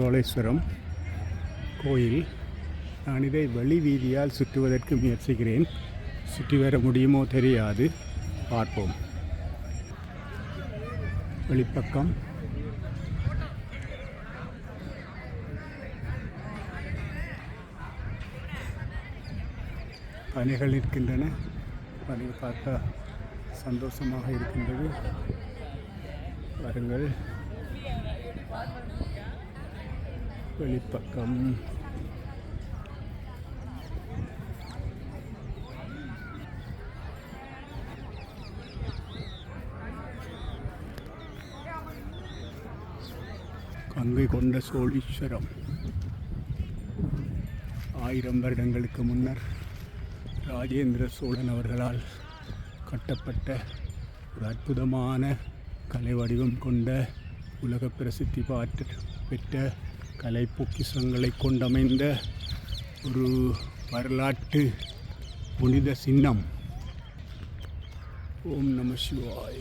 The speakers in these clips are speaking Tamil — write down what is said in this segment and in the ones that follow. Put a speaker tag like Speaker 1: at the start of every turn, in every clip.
Speaker 1: சோழேஸ்வரம் கோயில். நான் இதை வழி வீதியால் சுற்றுவதற்கு முயற்சிக்கிறேன். சுற்றி வர முடியுமோ தெரியாது. பார்ப்போம். வெளிப்பக்கம். பணிகள் இருக்கின்றன பணி பார்க்க சந்தோஷமாக இருக்கின்றது. வருங்கள். வெளிப்பக்கம். கங்கை கொண்ட சோழீஸ்வரம். ஆயிரம் வருடங்களுக்கு முன்னர் ராஜேந்திர சோழன் அவர்களால் கட்டப்பட்ட ஒரு அற்புதமான கலை வடிவம் கொண்ட உலக பிரசித்தி பாற்று பெற்ற கலை பொக்கிசங்களை கொண்டமைந்த ஒரு வரலாற்று புனித சின்னம். ஓம் நம சிவாய.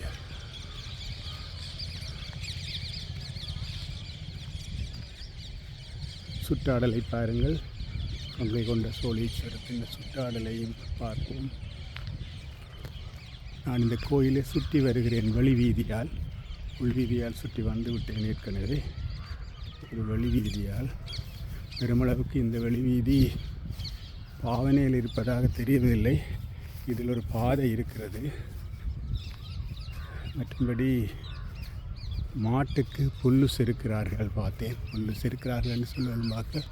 Speaker 1: சுற்றாடலை பாருங்கள். கங்கை கொண்ட சோழீஸ்வரத்தின் சுற்றாடலையும் பார்ப்போம். நான் இந்த கோயிலை சுற்றி வருகிறேன் வழி வீதியால் உள்வீதியால் சுற்றி வந்து விட்டேன் ஏற்கனவே. ஒரு வழி வீதியால் பெருமளவுக்கு இந்த வழி வீதி பாவனையில் இருப்பதாக தெரியவில்லை. இதில் ஒரு பாதை இருக்கிறது. மற்றபடி மாட்டுக்கு புல்லு செருக்கிறார்கள் பார்த்தேன். புல்லு செருக்கிறார்கள் என்று சொல்வது பார்க்க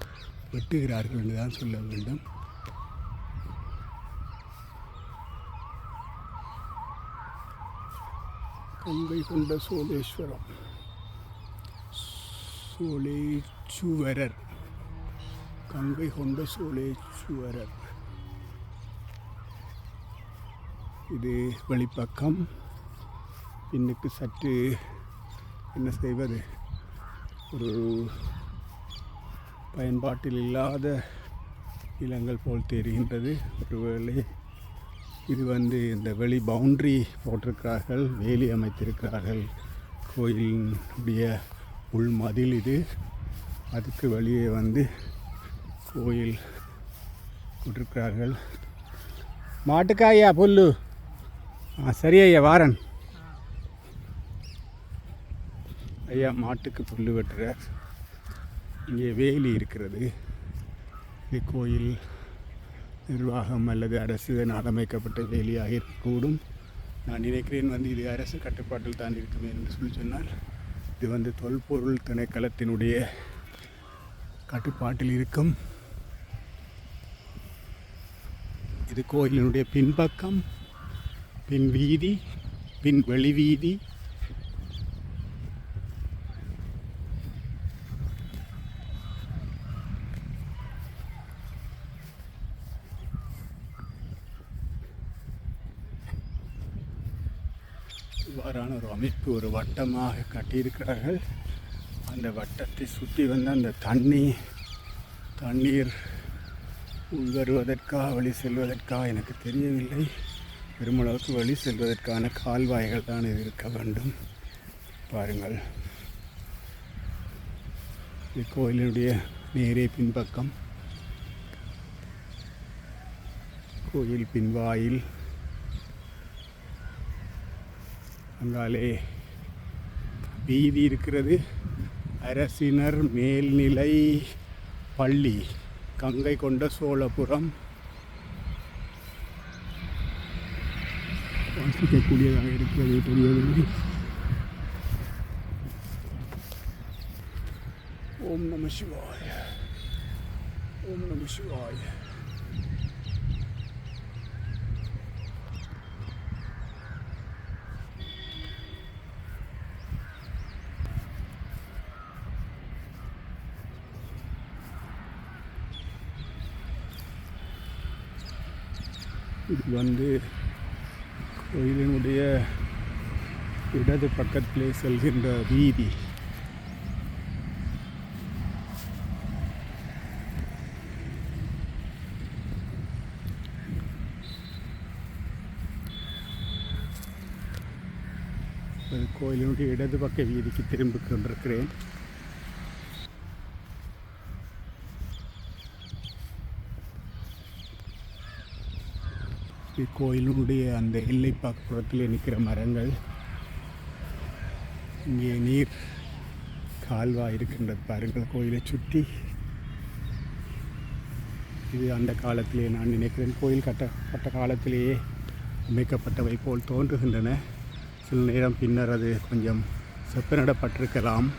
Speaker 1: வெட்டுகிறார்கள் என்று தான் சொல்ல வேண்டும். கங்கை கொண்ட சோமேஸ்வரம் சோலேச்சுவரர் கங்கை கொண்ட சோழேச்சுவரர் இது வெளிப்பக்கம். பின்னுக்கு சற்று என்ன செய்வது? ஒரு பயன்பாட்டில் இல்லாத நிலங்கள் போல் தெரிகின்றது. ஒருவேளை இது வந்து இந்த வெளி பவுண்ட்ரி போட்டிருக்கிறார்கள் வேலி அமைத்திருக்கிறார்கள். கோயிலினுடைய உள் மதில் இது. அதுக்கு வெளியே வந்து கோயில் போட்டிருக்கிறார்கள் மாட்டுக்காயா புல்லு. ஆ சரி ஐயா வாரன். ஐயா மாட்டுக்கு புல்லு வெட்டுறார் இங்கே வேலி இருக்கிறது. இது கோயில் நிர்வாகம் அல்லது அரசினால் அமைக்கப்பட்ட வேலியாக இருக்கக்கூடும். நான் நினைக்கிறேன் வந்து இது அரசு கட்டுப்பாட்டில் தான் இருக்குமே என்று சொல்லி சொன்னால் இது வந்து தொல்பொருள் திணைக்களத்தினுடைய கட்டுப்பாட்டில் இருக்கும். இது கோயிலினுடைய பின்பக்கம் பின் வீதி பின் வெளிவீதி இவ்வாறான ஒரு அமைப்பு ஒரு வட்டமாக கட்டியிருக்கிறார்கள். அந்த வட்டத்தை சுற்றி வந்து அந்த தண்ணி தண்ணீர் உள் வருவதற்கா வழி செல்வதற்கா எனக்கு தெரியவில்லை. பெருமளவுக்கு வழி செல்வதற்கான கால்வாய்கள் தான் இது இருக்க வேண்டும். பாருங்கள். இது நேரே பின்பக்கம். கோயில் பின்வாயில். அங்காலே வீதி இருக்கிறது. அரசினர் மேல்நிலை பள்ளி கங்கை கொண்ட சோழபுரம். வாசிக்கக்கூடியதாக இருக்கிறது தெரியவில்லை ஓம் நம சிவாய. ஓம் நம சிவாய. இது வந்து கோயிலினுடைய இடது பக்கத்திலே செல்கின்ற வீதி. கோயிலினுடைய இடது பக்க வீதிக்கு திரும்பிக் கொண்டிருக்கிறேன். கோயிலுடைய அந்த எல்லை பக்கத்தில் நிற்கிற மரங்கள். இங்கே நீர் கால்வாய் இருக்கின்றது பாருங்கள் கோயிலை சுற்றி. இது அந்த காலத்திலே நான் நினைக்கிறேன். கோயில் கட்டப்பட்ட காலத்திலேயே அமைக்கப்பட்டவை போல் தோன்றுகின்றன. சில நேரம் பின்னர் அது கொஞ்சம் செப்பனிடப்பட்டிருக்கலாம்.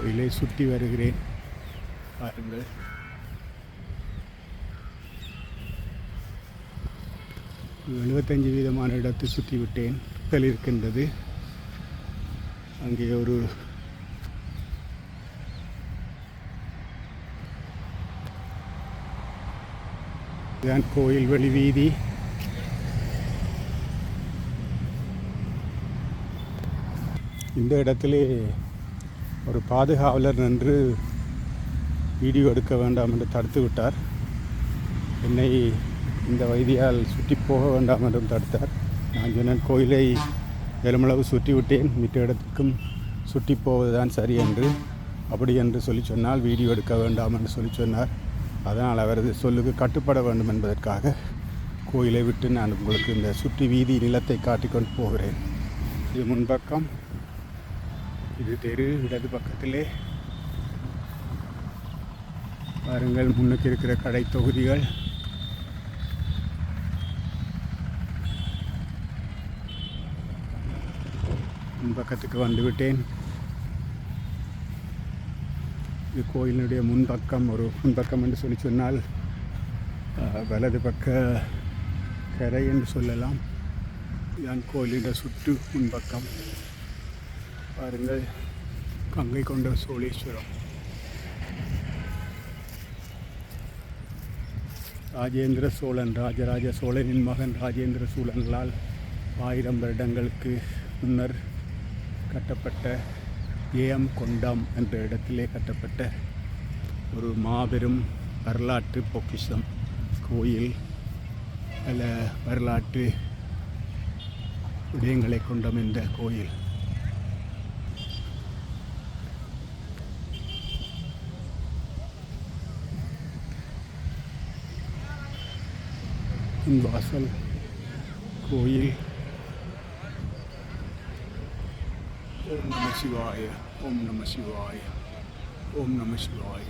Speaker 1: கோயிலை சுற்றி வருகிறேன். பாருங்கள். எழுபத்தஞ்சு வீதமான இடத்தை சுற்றி விட்டேன். மக்கள் இருக்கின்றது. அங்கே ஒரு இதுதான் கோயில் வெளி வீதி. இந்த இடத்திலே ஒரு பாதுகாவலர் நின்று வீடியோ எடுக்க வேண்டாம் என்று தடுத்து விட்டார் என்னை இந்த வைத்தியால் சுற்றி போக வேண்டாம் என்றும் தடுத்தார். நான் சொன்னேன் கோயிலை பெருமளவு சுற்றி விட்டேன் மித்த இடத்துக்கும் சுற்றி போவதுதான் சரி என்று. அப்படி என்று சொல்லி சொன்னால் வீடியோ எடுக்க வேண்டாம் என்று சொல்லி சொன்னார். அதனால் அவரது சொல்லுக்கு கட்டுப்பட வேண்டும் என்பதற்காக கோயிலை விட்டு நான் உங்களுக்கு இந்த சுற்றி வீதி நிலத்தை காட்டிக்கொண்டு போகிறேன். இது முன்பக்கம். இது தெரு இடது பக்கத்திலே. பாருங்கள் முன்னுக்கு இருக்கிற கடை தொகுதிகள். முன்பக்கத்துக்கு வந்து விட்டேன் இது கோயிலினுடைய முன்பக்கம் ஒரு முன்பக்கம் என்று சொல்லி சொன்னால் வலது பக்க கரை என்று சொல்லலாம். இதுதான் கோயிலின் சுற்று முன்பக்கம் பாருங்கள். கங்கை கொண்ட சோழீஸ்வரம். ராஜேந்திர சோழன் ராஜராஜ சோழனின் மகன் ராஜேந்திர சோழன்களால் ஆயிரம் வருடங்களுக்கு முன்னர் கட்டப்பட்ட ஏஎம் கொண்டாம் என்ற இடத்திலே கட்டப்பட்ட ஒரு மாபெரும் வரலாற்று பொக்கிஷம். கோயில் பல வரலாற்று விடயங்களை கொண்டம் இந்த கோயில். इन बासल को ये ओम नमः शिवाय ओम नमः शिवाय ओम नमः शिवाय